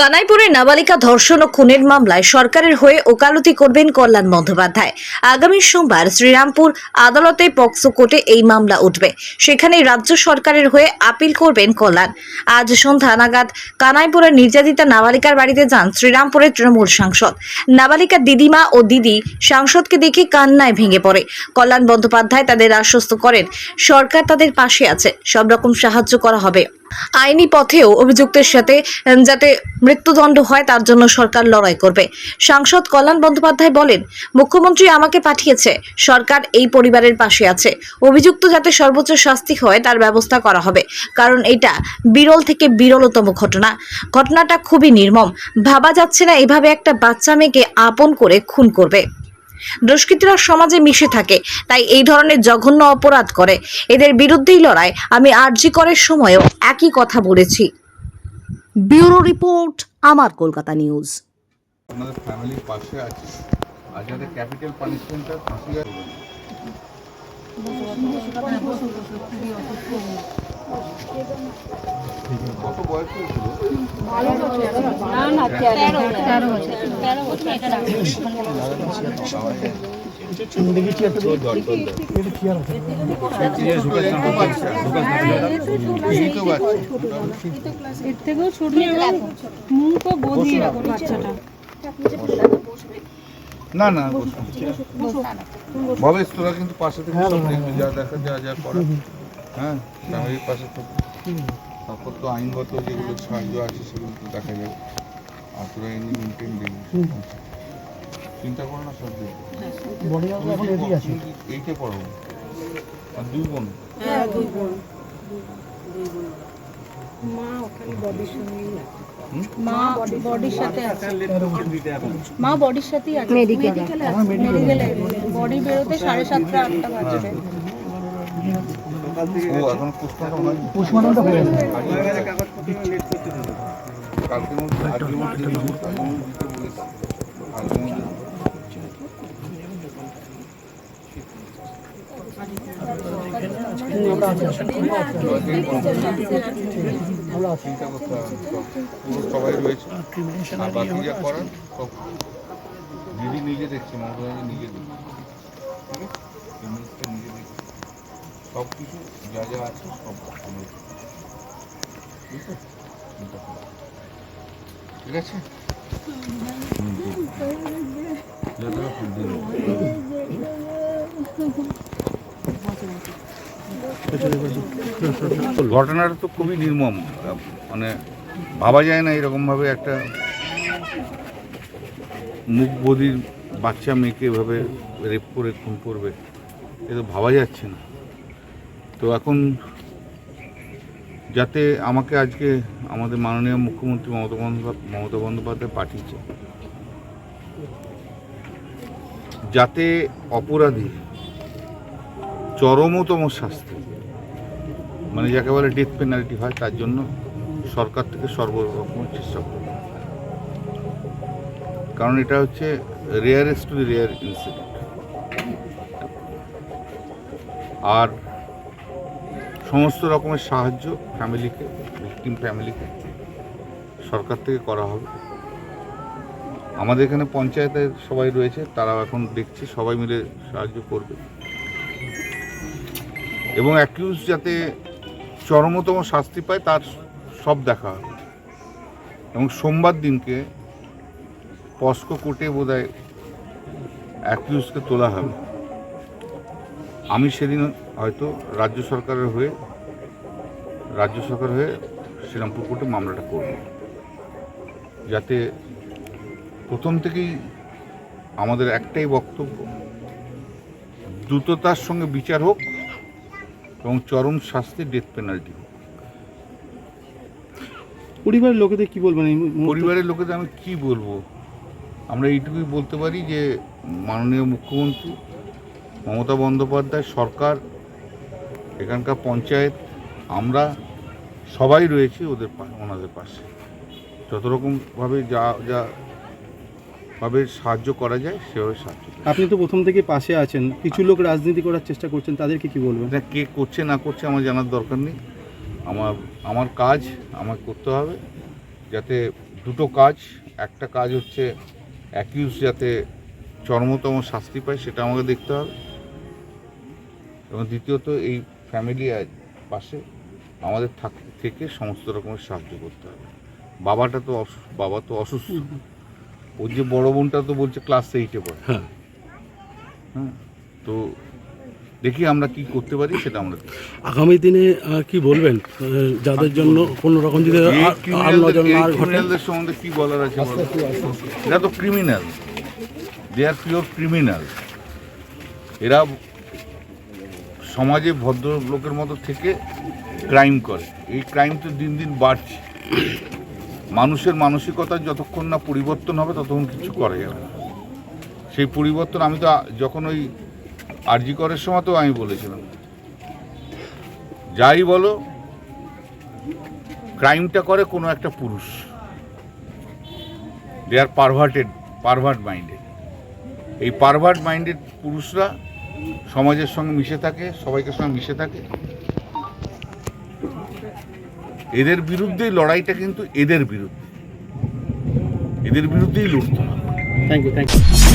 কানাইপুরে নাবালিকা ধর্ষণ ও খুনের মামলায় সরকারের হয়ে ওকালতি করবেন কল্যাণ বন্দ্যোপাধ্যায়। আগামী সোমবার শ্রীরামপুর আদালতে পক্সো কোর্টে এই মামলা উঠবে। সেখানে রাজ্য সরকারের হয়ে আপিল করবেন কল্যাণ। আজ সন্ধ্যা নাগাদ কানাইপুরের নির্যাতিতা নাবালিকার বাড়িতে যান শ্রীরামপুরের তৃণমূল সাংসদ। নাবালিকার দিদিমা ও দিদি সাংসদকে দেখে কান্নায় ভেঙে পড়ে। কল্যাণ বন্দ্যোপাধ্যায় তাদের আশ্বস্ত করেন, সরকার তাদের পাশে আছে সব রকম সাহায্য করা হবে। আইনি পথেও অভিযুক্তের সাথে যাতে মৃত্যুদণ্ড হয় তার জন্য সরকার লড়াই করবে। সাংসদ কল্যাণ বন্দ্যোপাধ্যায় বলেন, মুখ্যমন্ত্রী আমাকে পাঠিয়েছে, সরকার এই পরিবারের পাশে আছে। অভিযুক্ত যাতে সর্বোচ্চ শাস্তি হয় তার ব্যবস্থা করা হবে, কারণ এটা বিরল থেকে বিরলতম ঘটনা। ঘটনাটা খুবই নির্মম। ভাবা যাচ্ছে না এভাবে একটা বাচ্চা মেয়েকে আপন করে খুন করবে। দুষ্কৃতীরা সমাজে মিশে থাকে তাই এই ধরনের জঘন্য অপরাধ করে। এদের বিরুদ্ধেই লড়াই। আমি আরজি করার সময়ও একই কথা বলেছি। ব্যুরো রিপোর্ট আমার কলকাতা নিউজ। আপনাদের ফ্যামিলির পাশে আছে। আর যাদের ক্যাপিটাল পানিশমেন্টটা ফাঁসি বুঝতে পারছি এর থেকেও ছোট এবং মুখও গদি এরকম বাচ্চাটা না না। ভবেশ তোরা কিন্তু পাশে থেকে যা দেখা যা যা করা হ্যাঁ। ফ্যামিলির পাশে থাকবে তারপর তো আইনগত যেগুলো সাহায্য আছে সেগুলো তো দেখা যাবে আর তোরা এমনি মেনটেন দেখবি চিন্তা করো না সব এইটা পড়ো? আর দুই বোন? মা ওখানে বডির সঙ্গেই মা বডির সাথে আছে। মা বডির সাথেই আছে। মেডিকেলে মেডিকেলে বডি বেরোতে সাড়ে সাতটা আটটা বাজবে। ও এখন পোস্টমর্টম হয়নি মধ্যে দিতে বলেছি। মধ্যে সবাই রয়েছে আর বাকি যা করার সব দিদি নিজে দেখছে মমতা নিজে দেখছে সব কিছু যা যা আছে সব ঠিক আছে? ঠিক আছে। ঘটনাটা তো খুবই নির্মম। মানে ভাবা যায় না এরকমভাবে একটা মুখ বদির বাচ্চা মেয়েকে এভাবে রেপ করে, খুন করবে। এ তো ভাবা যাচ্ছে না। তো এখন যাতে আমাকে আজকে আমাদের মাননীয় মুখ্যমন্ত্রী মমতা বন্দ্যোপাধ্যায় মমতা বন্দ্যোপাধ্যায় পাঠিয়েছে, যাতে অপরাধী চরমতম শাস্তি মানে যাকে বলে ডেথ পেনাল্টি হয়, তার জন্য সরকার থেকে সর্বরকম চেষ্টা করবে। কারণ এটা হচ্ছে রেয়ারেস্ট টু রেয়ার ইনসিডেন্ট আর সমস্ত রকমের সাহায্য ফ্যামিলিকে ভিকটিম ফ্যামিলিকে সরকার থেকে করা হবে। আমাদের এখানে পঞ্চায়েতের সবাই রয়েছে, তারাও এখন দেখছে, সবাই মিলে সাহায্য করবে। এবং অ্যাকিউজ যাতে চরমতম শাস্তি পায়, তার সব দেখা হবে। এবং সোমবার দিনকে পস্কো কোর্টে বোধ হয় অ্যাকিউজকে তোলা হবে। আমি সেদিন হয়তো রাজ্য সরকারের হয়ে রাজ্য সরকার হয়ে শ্রীরামপুর কোর্টে মামলাটা করব। যাতে প্রথম থেকেই আমাদের একটাই বক্তব্য দ্রুততার সঙ্গে বিচার হোক এবং চরম শাস্তি ডেথ পেনাল্টি হোক। পরিবারের লোকেদের কি বলবেন পরিবারের লোকেদের আমি কি বলব? আমরা এইটুকুই বলতে পারি যে মাননীয় মুখ্যমন্ত্রী মমতা বন্দ্যোপাধ্যায় সরকার এখানকার পঞ্চায়েত আমরা সবাই রয়েছি ওদের ওনাদের পাশে। যত রকমভাবে যা যা ভাবে সাহায্য করা যায় সেভাবে সাহায্য আপনি তো প্রথম থেকে পাশে আছেন। কিছু লোক রাজনীতি করার চেষ্টা করছেন তাদেরকে কি বলবেন? এটা কে করছে না করছে আমার জানার দরকার নেই। আমার আমার কাজ আমাকে করতে হবে। যাতে দুটো কাজ একটা কাজ হচ্ছে অ্যাকিউজ যাতে চরমতম শাস্তি পায় সেটা আমাকে দেখতে হবে। এবং দ্বিতীয়ত এই ফ্যামিলি পাশে আমাদের থাক- থেকে সমস্ত রকমের সাহায্য করতে হবে। বাবাটা তো বাবা তো অসুস্থ। ওর যে বড় বোনটা তো বলছে ক্লাস এইটে পড়ে। হ্যাঁ। তো দেখি আমরা কি করতে পারি সেটা আমরা আগামী দিনে কি বলবেন? যাদের জন্য কোনো রকম যদি criminalদের সম্বন্ধে কি বলার আছে? এরা তো criminal they are pure criminal এরা সমাজে ভদ্রলোকের মতো থেকে ক্রাইম করে। এই ক্রাইম তো দিন দিন বাড়ছে। মানুষের মানসিকতার যতক্ষণ না পরিবর্তন হবে, ততক্ষণ কিছু করা যাবে না। সেই পরিবর্তন আমি তো যখন ওই আরজি করার সময় তো আমি বলেছিলাম। যাই বলো ক্রাইমটা করে কোনো একটা পুরুষ। They are perverted pervert minded এই পারভার্ট মাইন্ডেড পুরুষরা সমাজের সঙ্গে মিশে থাকে সবাইকে সঙ্গে মিশে থাকে। এদের বিরুদ্ধেই লড়াইটা কিন্তু এদের বিরুদ্ধে। এদের বিরুদ্ধেই লড়তে হবে। Thank you thank you